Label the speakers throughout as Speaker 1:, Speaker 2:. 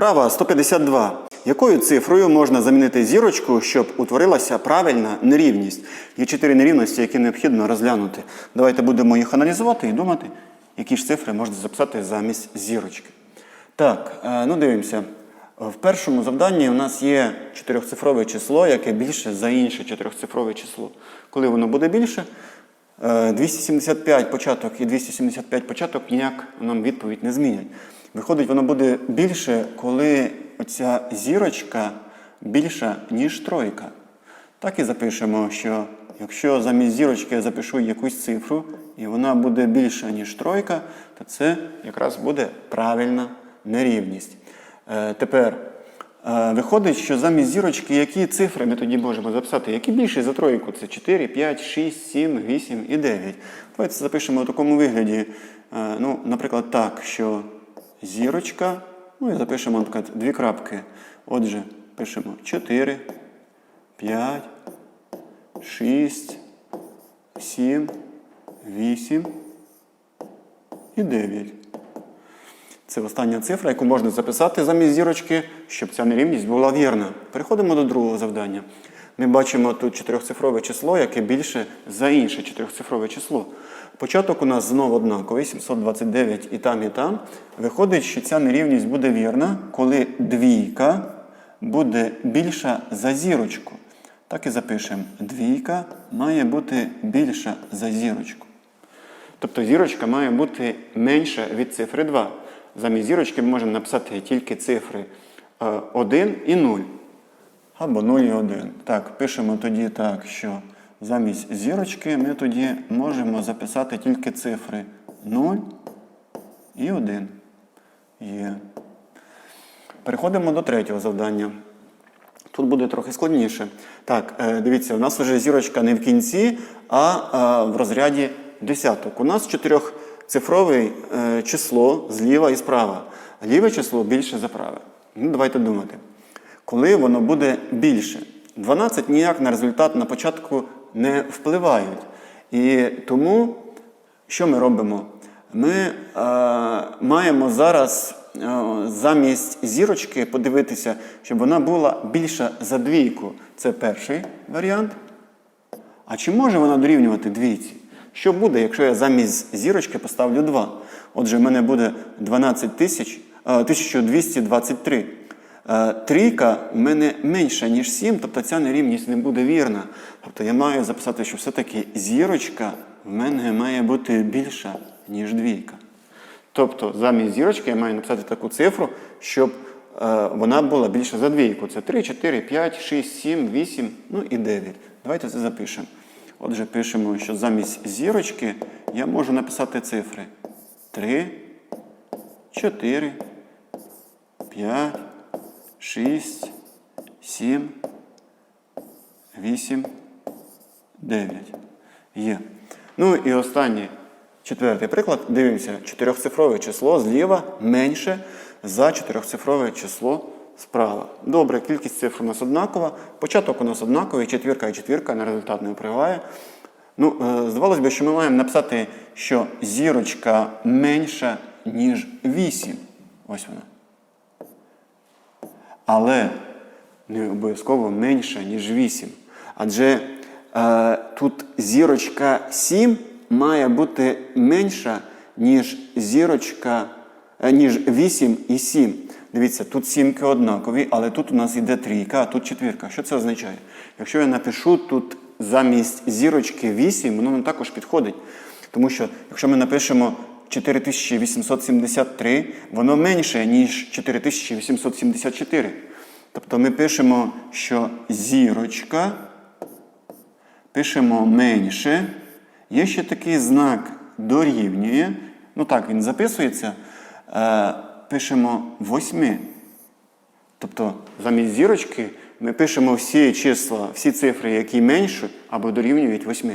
Speaker 1: Вправа 152. Якою цифрою можна замінити зірочку, щоб утворилася правильна нерівність? Є чотири нерівності, які необхідно розглянути. Давайте будемо їх аналізувати і думати, які ж цифри можна записати замість зірочки. Так, е, ну дивимося. В першому завданні у нас є чотирьохцифрове число, яке більше за інше чотирьохцифрове число. Коли воно буде більше, е, 275 початок і 275 початок ніяк нам відповідь не змінять. Виходить, воно буде більше, коли оця зірочка більша, ніж тройка. Так і запишемо, що якщо замість зірочки я запишу якусь цифру, і вона буде більша, ніж тройка, то це якраз буде правильна нерівність. Е, тепер е, виходить, що замість зірочки які цифри ми тоді можемо записати? Які більші за тройку? Це 4, 5, 6, 7, 8 і 9. Давайте запишемо у такому вигляді. Е, ну, наприклад, так, що зірочка, ну і запишемо, наприклад, дві крапки. Отже, пишемо 4, 5, 6, 7, 8 і 9. Це остання цифра, яку можна записати замість зірочки, щоб ця нерівність була вірна. Переходимо до другого завдання. Ми бачимо тут чотирьохцифрове число, яке більше за інше чотирьохцифрове число. Початок у нас знову однаковий, 729 і там, і там. Виходить, що ця нерівність буде вірна, коли двійка буде більша за зірочку. Так і запишемо. Двійка має бути більша за зірочку. Тобто зірочка має бути менша від цифри 2. Замість зірочки ми можемо написати тільки цифри е, 1 і 0. Або 0 і 1. Так, пишемо тоді так, що замість зірочки ми тоді можемо записати тільки цифри 0 і 1. Є. Переходимо до третього завдання. Тут буде трохи складніше. Так, е, дивіться, у нас вже зірочка не в кінці, а е, в розряді десяток. У нас чотирьохцифрове число зліва і справа. Ліве число більше за праве. Ну, давайте думати. Коли воно буде більше? 12 ніяк на результат на початку не впливають. І тому що ми робимо? Ми е, маємо зараз е, замість зірочки подивитися, щоб вона була більша за двійку. Це перший варіант. А чи може вона дорівнювати двійці? Що буде, якщо я замість зірочки поставлю 2? Отже, в мене буде 12 тисяч, е, 1223. Е, Трійка в мене менша, ніж 7, тобто ця нерівність не буде вірна. Тобто я маю записати, що все-таки зірочка в мене має бути більша, ніж двійка. Тобто замість зірочки я маю написати таку цифру, щоб е, вона була більша за двійку. Це 3, 4, 5, 6, 7, 8, ну і 9. Давайте це запишемо. Отже, пишемо, що замість зірочки я можу написати цифри 3, 4, 5, 6, 7, 8, 9. Є. Ну і останній четвертий приклад. Дивимося, чотирьохцифрове число зліва менше за чотирьохцифрове число справа. Добре, кількість цифр у нас однакова. Початок у нас однаковий, четвірка і четвірка на результат не впливає. Ну, е, здавалось би, що ми маємо написати, що зірочка менша, ніж 8. Ось вона. Але не обов'язково менша, ніж 8. Адже е, тут зірочка 7 має бути менша, ніж зірочка, е, ніж 8 і 7. Дивіться, тут сімки однакові, але тут у нас йде трійка, а тут четвірка. Що це означає? Якщо я напишу тут замість зірочки 8, воно нам також підходить. Тому що, якщо ми напишемо 4873, воно менше, ніж 4874. Тобто ми пишемо, що зірочка, пишемо менше. Є ще такий знак дорівнює. Ну так, він записується. Е, пишемо 8. Тобто замість зірочки ми пишемо всі числа, всі цифри, які менші або дорівнюють 8.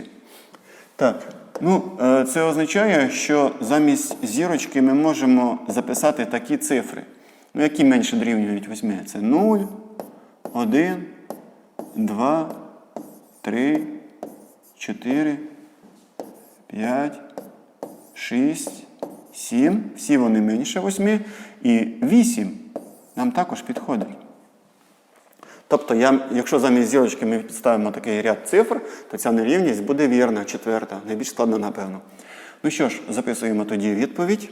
Speaker 1: Так, ну е, це означає, що замість зірочки ми можемо записати такі цифри. Ну, які менше дорівнюють 8? Це 0, 1, 2, 3, 4, 5, 6, 7. Всі вони менше 8. І 8. нам також підходить. Тобто, я, якщо замість зірочки ми підставимо такий ряд цифр, то ця нерівність буде вірна, четверта, найбільш складна, напевно. Ну що ж, записуємо тоді відповідь.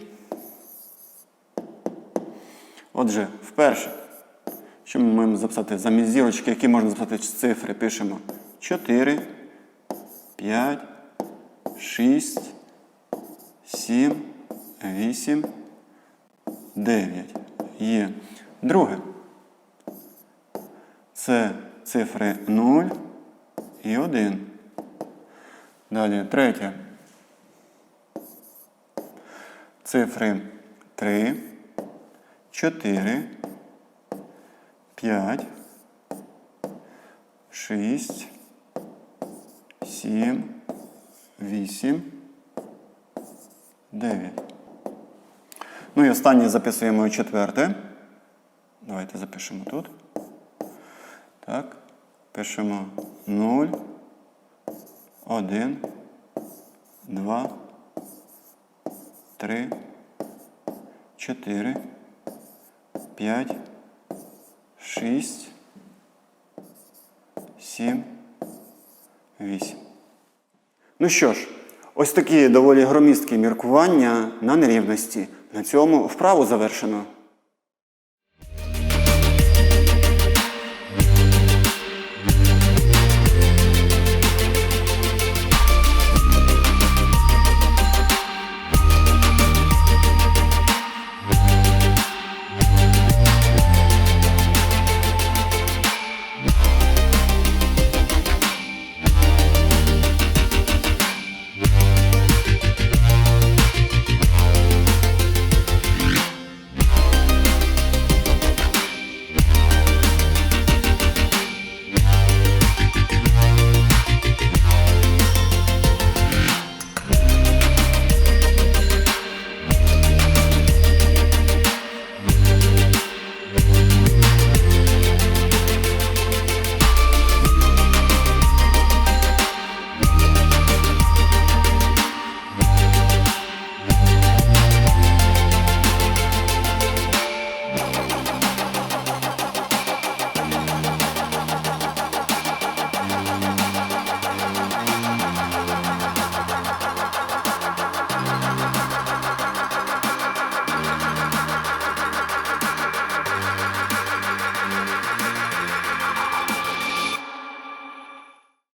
Speaker 1: Отже, вперше, що ми маємо записати замість зірочки, які можна записати цифри, пишемо 4, 5, 6, 7, 8, 9. Є. Друге. Це цифри 0 і 1. Далі третє. Цифри 3, 4, 5, 6, 7, 8, 9. Ну і останнє записуємо четверте. Давайте запишемо тут. Так. Пишемо 0, 1, 2, 3, 4, 5, 6, 7, 8. Ну що ж, ось такі доволі громісткі міркування на нерівності. На цьому вправу завершено.